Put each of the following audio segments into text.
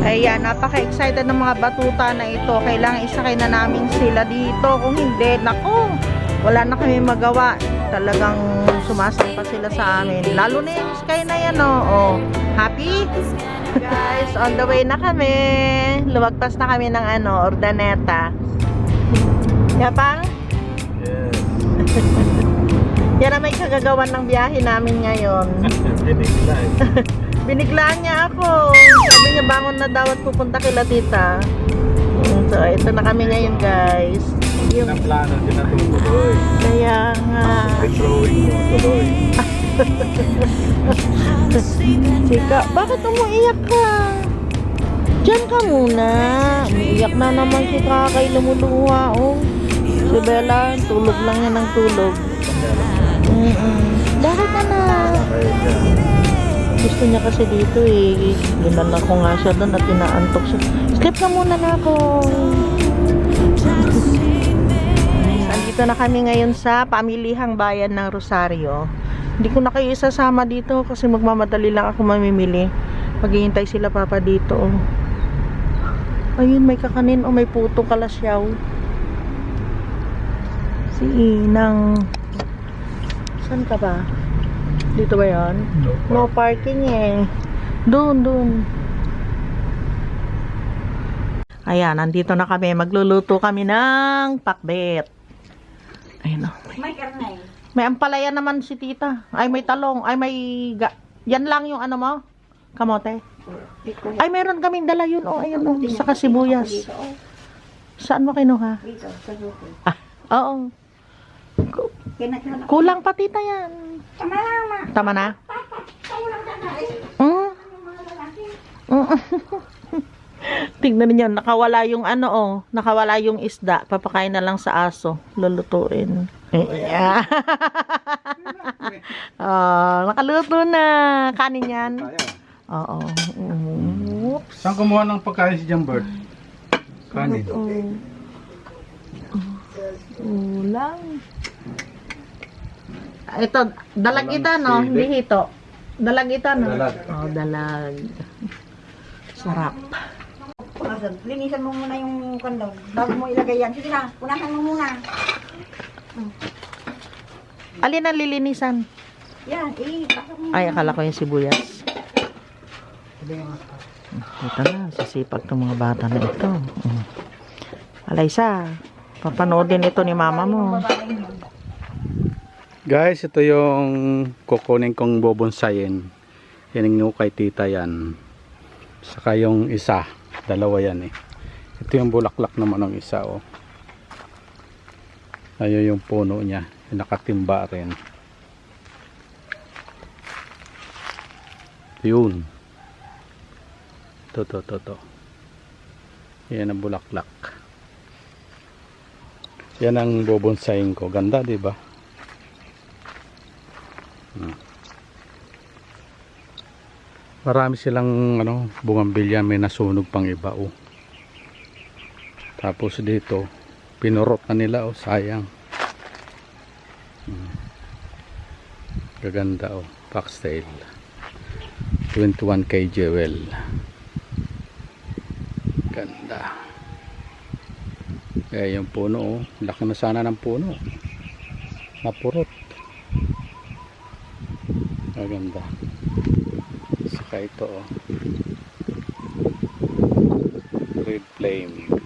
Ayan, napaka-excited ng mga batuta na ito. Kailangan isakay na namin sila dito. Kung hindi, nako, wala na kami magawa. Talagang sumasampa sila sa amin. Lalo na yung sky na yan, oh. oh. Happy? Guys, on the way na kami. Lumagpas na kami ng ano, Ordaneta. Yapang? Yes. Yan ang may kagagawan ng biyahe namin ngayon. Biniglaan niya ako. Sabi niya bangon na daw at pupunta kila tita. Mm, So, ito na kami ngayon guys. Yung, plano din na tuloy. kaya nga. Drawing mo tuloy. Sika, bakit umuiyak ka? Diyan ka muna. Umiiyak na naman si Kakay lumuluha. Oh. Si Bella, tulog lang yan ng tulog. Mm-mm. Bakit anak? Kaya dyan. Gusto niya kasi dito eh. Ginala ko nga siya doon at inaantok siya. Sleep na muna na ako. Andito na kami ngayon sa pamilihang bayan ng Rosario. Hindi ko na kayo isasama dito kasi magmamadali lang ako mamimili. Maghihintay sila papa dito. Ayun, may kakanin o may puto kalasyaw. Si Inang. Saan ka ba? Dito ba yan? No parking eh. Doon, doon. Ayan, nandito na kami. Magluluto kami ng pakbet. Ayun o. May karnay. May ampalaya naman si tita. Ay, may talong. Ay, may... Ga yan lang yung ano mo? Kamote. Ay, meron kaming dala yun. O, ayun o. Saka sibuyas. Dito, oh. Saan mo kinuha? Dito, sa. Ah, oo. Kulang pa tita yan. Tama lang, ma. Tama na? Mm. Mm. Tingnan niyo, nakawala yung ano oh, nakawala yung isda. Papakain na lang sa aso, lulutuin. Yeah. oh, nakaluto na. Kanin yan. Oo. Oops. Saan kumuha ng pagkain si Jambert? Kanin. Oh. Ito, dalag ita, no? Hindi hito. Dalag ita, no? Dalag. Oh, dalag. Sarap. Linisan mo muna yung kandong. Bago mo ilagay yan. Sige na, punasan mo muna. Alin ang lilinisan? Yan, eh. Ay, akala ko yung sibuyas. Ito na, sisipag itong mga bata na ito. Mm. Alaysa, papanoodin ito ni mama mo. Guys, ito yung kukunin kong bobonsayin. Yan yung kay tita yan. Saka yung isa. Dalawa yan eh. Ito yung bulaklak naman ng isa oh. Ayun yung puno niya. Yung nakatimba rin. Yun. To, to, to, to. Yan ang bulaklak. Yan ang bobonsayin ko. Ganda, di ba? Marami silang ano, bugambilya may nasunog pang iba oh. Tapos dito, pinurot na nila oh, sayang. Hmm. Gaganda oh, foxtail. 21 kay Jewel. Ganda. Kaya yung puno oh, laki na sana ng puno. Napurot. Maganda. Saka ito oh. Red flame.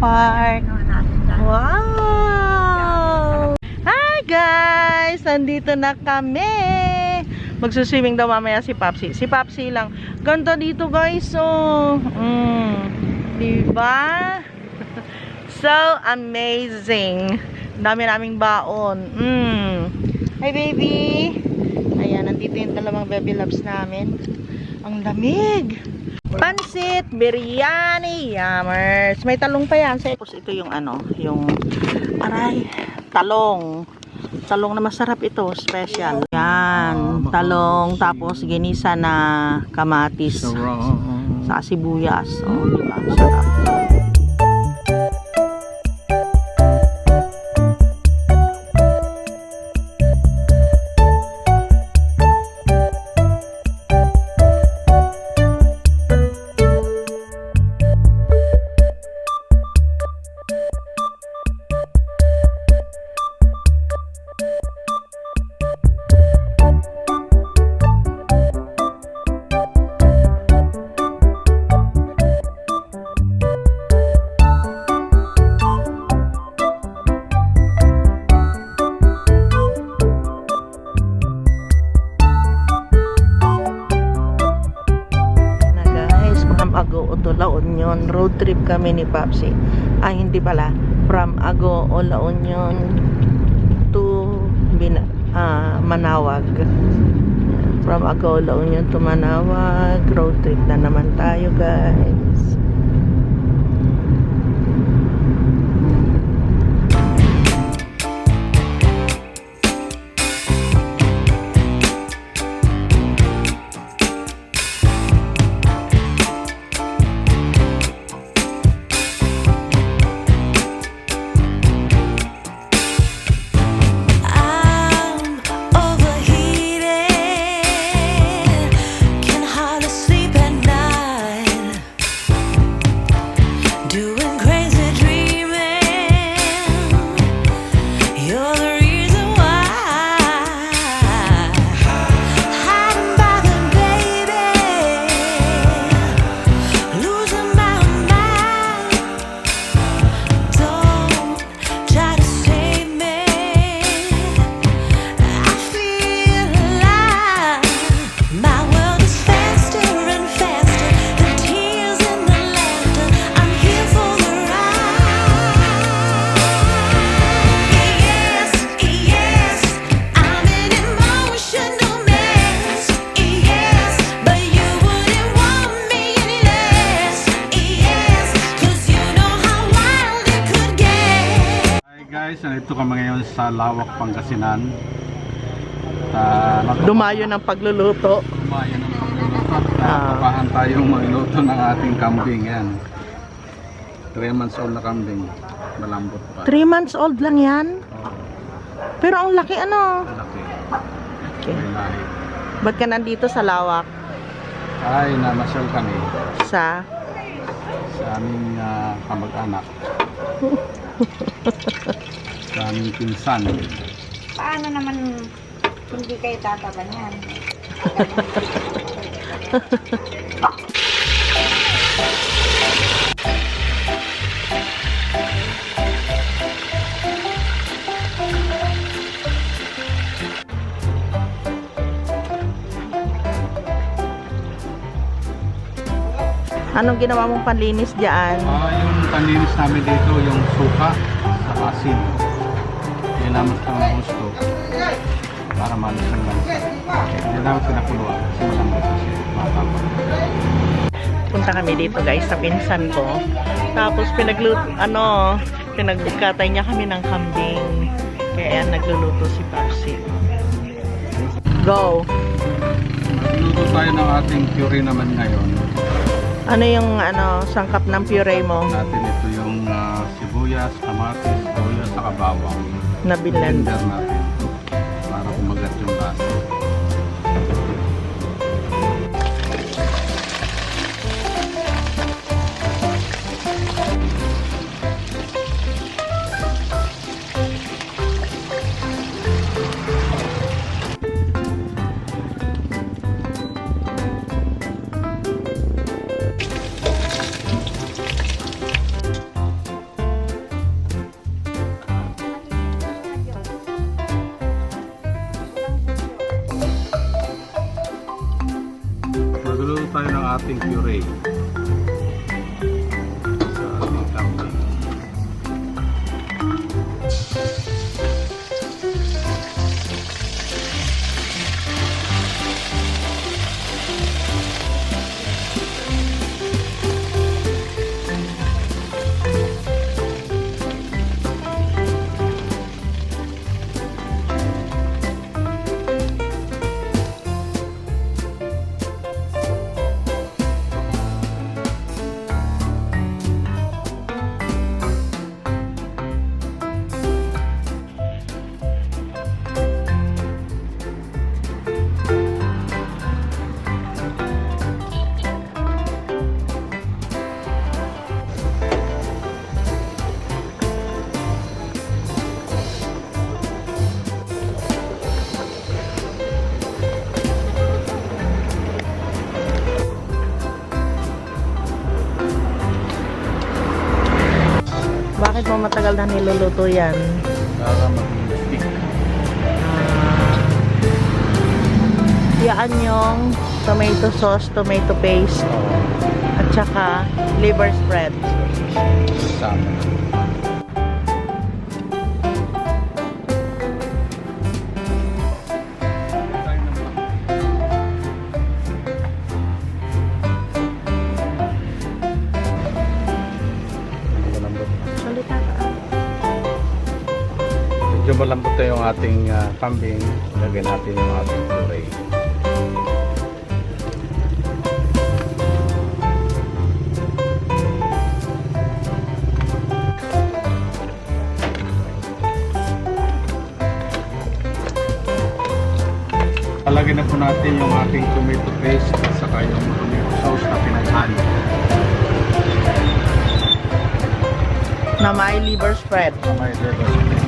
Park. Wow! Hi guys! Nandito na kami! Magsuswimming daw mamaya si Papsi. Si Papsi lang. Ganda dito guys, oh. Mm. Diba? so amazing. Dami naming baon. Mm. Hi, baby! Ayan, nandito yung dalawang baby loves namin. Ang lamig! Pansit, biryani, yummers. May talong pa yan. Tapos ito yung ano, yung aray, talong. Talong na masarap ito, special. Yan, talong, tapos ginisa na kamatis sa sibuyas. Oh, di ba? Sarap. Road trip kami ni Papsi. Ay, hindi pala. From Agoo La Union to Bina, ah, Manawag. From Agoo La Union to Manawag. Road trip na naman tayo guys. Nandito kami ngayon sa Lawak, Pangasinan. Uh, Dumayo ng pagluluto. Dumayo ng pagluluto at Ah. nakapahan tayong magluto ng ating kambing. Yan. 3 months old na kambing. Malambot pa. 3 months old lang yan. Oh, Pero ang laki ano. malaki. Okay. May lahi. Ba't ka nandito sa lawak? Ay, namasyal kami Sa sa aming ah, kamag-anak. sa aming pinsan. Paano naman hindi kayo tataba niyan? Anong ginawa mong panlinis diyan? Ah, yung panlinis namin dito, yung suka sa asin. Namin sa ng gusto para malis ng lansa. Yan namin pinakuluan kasi malambot kasi matapang. Punta kami dito guys sa pinsan ko. Tapos pinagluto, ano, pinagkatay niya kami ng kambing. Kaya yan, nagluluto si Papsi. Go! Luto tayo ng ating puree naman ngayon. Ano yung ano, sangkap ng puree mo Natin ito yung ah, sibuyas, kamatis, toyo, saka bawang. Na blend? Ating puree. Niluluto yan? Para maging stick. Ah, yaan yung tomato sauce, tomato paste, at saka liver spread. Sama. Malambot na yung ating ah, kambing. Lagyan natin yung ating gulay. Talagyan na po natin yung ating tomato paste at saka yung tomato sauce na pinaghalo. Na may liver spread. May liver. Po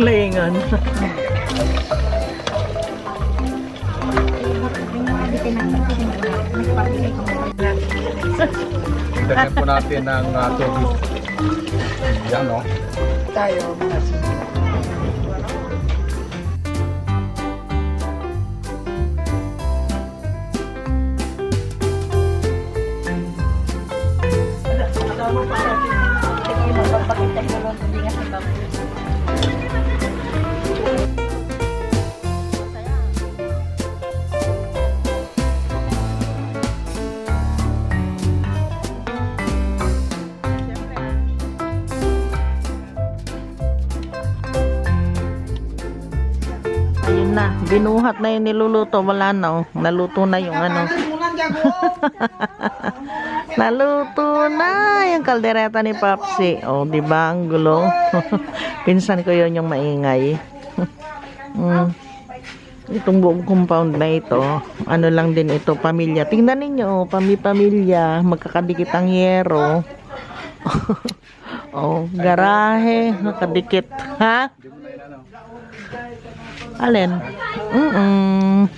Mga Lagyan po natin ng uh, tubig. Yan o. tayo mga Ayun na, binuhat na yung niluluto. Wala na oh. Naluto na yung ano. Naluto na yung kaldereta ni Papsi. Oh, di ba ang gulo? Pinsan ko yon yung maingay. mm. Itong buong compound na ito, ano lang din ito, pamilya. Tingnan ninyo, oh, pami-pamilya, magkakadikit ang yero. oh, garahe, nakadikit. Ha? Alin? Mm-mm.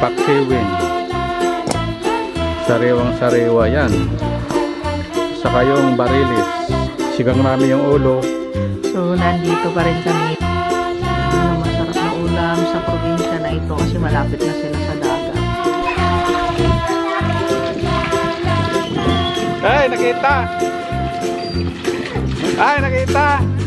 Paksiwin. Sariwang sariwa yan. Saka yung barilis. Sigang namin yung ulo. So, nandito pa rin kami. Ano, masarap na ulam sa probinsya na ito kasi malapit na sila sa dagat. Ay, nakita! Ay, nakita!